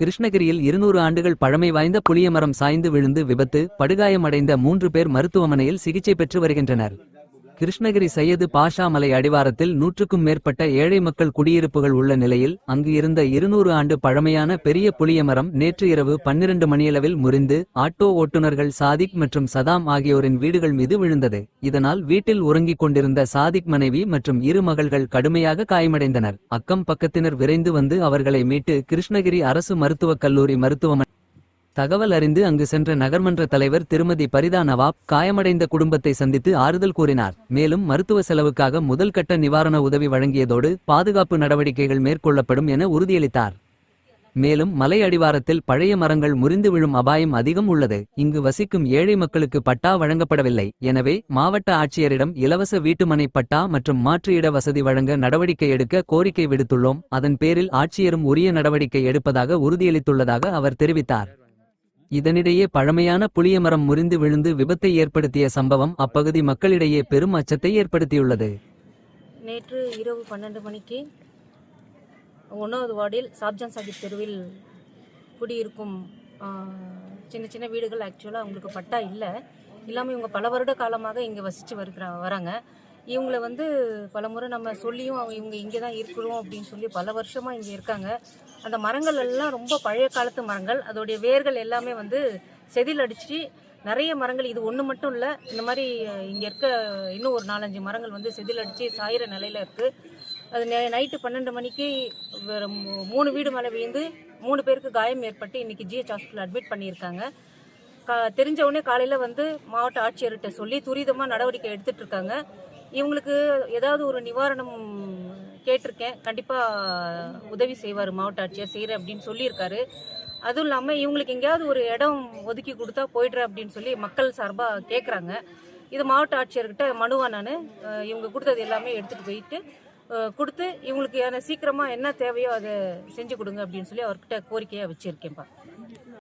கிருஷ்ணகிரியில் இருநூறு ஆண்டுகள் பழமை வாய்ந்த புளியமரம் சாய்ந்து விழுந்து விபத்து படுகாயமடைந்த மூன்று பேர் மருத்துவமனையில் சிகிச்சை பெற்று வருகின்றனர். கிருஷ்ணகிரி சையது பாஷா மலை அடிவாரத்தில் நூற்றுக்கும் மேற்பட்ட ஏழை மக்கள் குடியிருப்புகள் உள்ள நிலையில் அங்கு இருந்த இருநூறு ஆண்டு பழமையான பெரிய புளியமரம் நேற்று இரவு பன்னிரண்டு மணியளவில் முறிந்து ஆட்டோ ஓட்டுநர்கள் சாதிக் மற்றும் சதாம் ஆகியோரின் வீடுகள் மீது விழுந்தது. இதனால் வீட்டில் உறங்கிக் கொண்டிருந்த சாதிக் மனைவி மற்றும் இரு மகள்கள் கடுமையாக காயமடைந்தனர். அக்கம் பக்கத்தினர் விரைந்து வந்து அவர்களை மீட்டு கிருஷ்ணகிரி அரசு மருத்துவக் கல்லூரி மருத்துவமனை தகவல் அறிந்து அங்கு சென்ற நகர்மன்ற தலைவர் திருமதி பரிதா நவாப் காயமடைந்த குடும்பத்தை சந்தித்து ஆறுதல் கூறினார். மேலும் மருத்துவ செலவுக்காக முதல் கட்ட நிவாரண உதவி வழங்கியதோடு பாதுகாப்பு நடவடிக்கைகள் மேற்கொள்ளப்படும் என உறுதியளித்தார். மேலும் மலை அடிவாரத்தில் பழைய மரங்கள் முறிந்து விழும் அபாயம் அதிகம் உள்ளது. இங்கு வசிக்கும் ஏழை மக்களுக்கு பட்டா வழங்கப்படவில்லை. எனவே மாவட்ட ஆட்சியரிடம் இலவச வீட்டுமனை பட்டா மற்றும் மாற்று இட வசதி வழங்க நடவடிக்கை எடுக்க கோரிக்கை விடுத்துள்ளோம். அதன் பேரில் ஆட்சியரும் உரிய நடவடிக்கை எடுப்பதாக உறுதியளித்துள்ளதாக அவர் தெரிவித்தார். இதனிடையே பழமையான புளியமரம் முறிந்து விழுந்து விபத்தை ஏற்படுத்திய சம்பவம் அப்பகுதி மக்களிடையே பெரும் அச்சத்தை ஏற்படுத்தியுள்ளது. நேற்று இரவு பன்னெண்டு மணிக்கு ஒன்றாவது வார்டில் சாப்ஜான் சாஹிப் தெருவில் குடியிருக்கும் சின்ன சின்ன வீடுகள் ஆக்சுவலாக அவங்களுக்கு பட்டா இல்லை. இல்லாமல் இவங்க பல வருட காலமாக இங்கே வசித்து வருகிற வராங்க. இவங்களை வந்து பலமுறை நம்ம சொல்லியும் அவங்க இவங்க இங்கே தான் இருக்கிறோம் அப்படின்னு சொல்லி பல வருஷமாக இங்கே இருக்காங்க. அந்த மரங்கள் எல்லாம் ரொம்ப பழைய காலத்து மரங்கள். அதோடைய வேர்கள் எல்லாமே வந்து செதில் அடிச்சு நிறைய மரங்கள். இது ஒன்று மட்டும் இல்லை இந்த மாதிரி இங்கே இருக்க இன்னும் ஒரு நாலஞ்சு மரங்கள் வந்து செதில் அடித்து சாயிற நிலையில் இருக்குது அது நைட்டு பன்னெண்டு மணிக்கு மூணு வீடு மேலே விழுந்து மூணு பேருக்கு காயம் ஏற்பட்டு இன்றைக்கி ஜிஹெச் ஹாஸ்பிட்டல் அட்மிட் பண்ணியிருக்காங்க. தெரிஞ்ச உடனே காலையில் வந்து மாவட்ட ஆட்சியர்கிட்ட சொல்லி துரிதமாக நடவடிக்கை எடுத்துட்டு இருக்காங்க. இவங்களுக்கு ஏதாவது ஒரு நிவாரணம் கேட்டிருக்கேன். கண்டிப்பாக உதவி செய்வார் மாவட்ட ஆட்சியர் செய்கிறேன் அப்படின்னு சொல்லியிருக்காரு. அதுவும் இல்லாமல் இவங்களுக்கு எங்கேயாவது ஒரு இடம் ஒதுக்கி கொடுத்தா போயிடுறேன் அப்படின்னு சொல்லி மக்கள் சார்பாக கேட்குறாங்க இது மாவட்ட ஆட்சியர்கிட்ட மனுவா நான் இவங்க கொடுத்தது எல்லாமே எடுத்துகிட்டு போயிட்டு கொடுத்து இவங்களுக்கு ஏன்னா சீக்கிரமாக என்ன தேவையோ அதை செஞ்சு கொடுங்க அப்படின்னு சொல்லி அவர்கிட்ட கோரிக்கையாக வச்சுருக்கேன்ப்பா.